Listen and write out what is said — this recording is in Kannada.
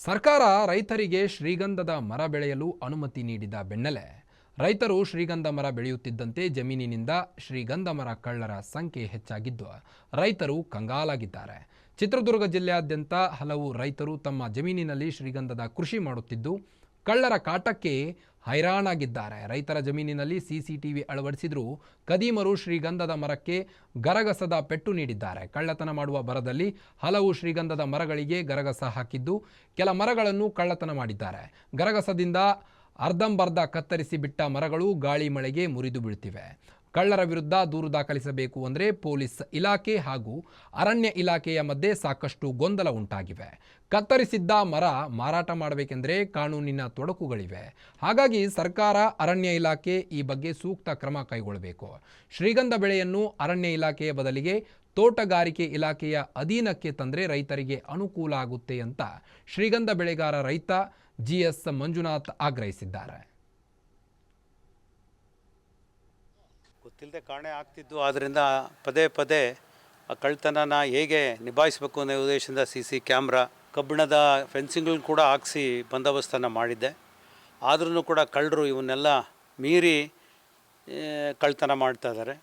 ಸರ್ಕಾರ ರೈತರಿಗೆ ಶ್ರೀಗಂಧದ ಮರ ಬೆಳೆಯಲು ಅನುಮತಿ ನೀಡಿದ ಬೆನ್ನಲ್ಲೇ ರೈತರು ಶ್ರೀಗಂಧ ಮರ ಬೆಳೆಯುತ್ತಿದ್ದಂತೆ ಜಮೀನಿನಿಂದ ಶ್ರೀಗಂಧ ಮರ ಕಳ್ಳರ ಸಂಖ್ಯೆ ಹೆಚ್ಚಾಗಿದ್ದು ರೈತರು ಕಂಗಾಲಾಗಿದ್ದಾರೆ. ಚಿತ್ರದುರ್ಗ ಜಿಲ್ಲೆಯಾದ್ಯಂತ ಹಲವು ರೈತರು ತಮ್ಮ ಜಮೀನಿನಲ್ಲಿ ಶ್ರೀಗಂಧದ ಕೃಷಿ ಮಾಡುತ್ತಿದ್ದು, ಕಳ್ಳರ ಕಾಟಕ್ಕೆ ಹೈರಾಣಾಗಿದ್ದಾರೆ. ರೈತರ ಜಮೀನಿನಲ್ಲಿ ಸಿಸಿಟಿವಿ ಅಳವಡಿಸಿದರೂ ಕದೀಮರು ಶ್ರೀಗಂಧದ ಮರಕ್ಕೆ ಗರಗಸದ ಪೆಟ್ಟು ನೀಡಿದ್ದಾರೆ. ಕಳ್ಳತನ ಮಾಡುವ ಬರದಲ್ಲಿ ಹಲವು ಶ್ರೀಗಂಧದ ಮರಗಳಿಗೆ ಗರಗಸ ಹಾಕಿದ್ದು, ಕೆಲ ಮರಗಳನ್ನು ಕಳ್ಳತನ ಮಾಡಿದ್ದಾರೆ. ಗರಗಸದಿಂದ ಅರ್ಧಂಬರ್ಧ ಕತ್ತರಿಸಿ ಬಿಟ್ಟ ಮರಗಳು ಗಾಳಿ ಮಳೆಗೆ ಮುರಿದು ಬೀಳ್ತಿವೆ. ಕಳ್ಳರ ವಿರುದ್ಧ ದೂರು ದಾಖಲಿಸಬೇಕು ಅಂದರೆ ಪೊಲೀಸ್ ಇಲಾಖೆ ಹಾಗೂ ಅರಣ್ಯ ಇಲಾಖೆಯ ಮಧ್ಯೆ ಸಾಕಷ್ಟು ಗೊಂದಲ ಉಂಟಾಗಿವೆ. ಕತ್ತರಿಸಿದ್ದ ಮರ ಮಾರಾಟ ಮಾಡಬೇಕೆಂದರೆ ಕಾನೂನಿನ ತೊಡಕುಗಳಿವೆ. ಹಾಗಾಗಿ ಸರ್ಕಾರ, ಅರಣ್ಯ ಇಲಾಖೆ ಈ ಬಗ್ಗೆ ಸೂಕ್ತ ಕ್ರಮ ಕೈಗೊಳ್ಳಬೇಕು. ಶ್ರೀಗಂಧ ಬೆಳೆಯನ್ನು ಅರಣ್ಯ ಇಲಾಖೆಯ ಬದಲಿಗೆ ತೋಟಗಾರಿಕೆ ಇಲಾಖೆಯ ಅಧೀನಕ್ಕೆ ತಂದರೆ ರೈತರಿಗೆ ಅನುಕೂಲ ಆಗುತ್ತೆ ಅಂತ ಶ್ರೀಗಂಧ ಬೆಳೆಗಾರ ರೈತ ಜಿ ಎಸ್ ಮಂಜುನಾಥ್ ಆಗ್ರಹಿಸಿದ್ದಾರೆ. ಗೊತ್ತಿಲ್ಲದೆ ಕಾಣೆ ಆಗ್ತಿದ್ದು. ಆದ್ದರಿಂದ ಪದೇ ಪದೇ ಆ ಕಳ್ತನನ ಹೇಗೆ ನಿಭಾಯಿಸಬೇಕು ಅನ್ನೋ ಉದ್ದೇಶದಿಂದ ಸಿ ಸಿ ಕ್ಯಾಮ್ರಾ ಕಬ್ಬಿಣದ ಫೆನ್ಸಿಂಗ್ಗಳನ್ನ ಕೂಡ ಹಾಕ್ಸಿ ಬಂದೋಬಸ್ತನ್ನು ಮಾಡಿದ್ದೆ. ಆದ್ರೂ ಕೂಡ ಕಳ್ಳರು ಇವನ್ನೆಲ್ಲ ಮೀರಿ ಕಳ್ತನ ಮಾಡ್ತಾ ಇದ್ದಾರೆ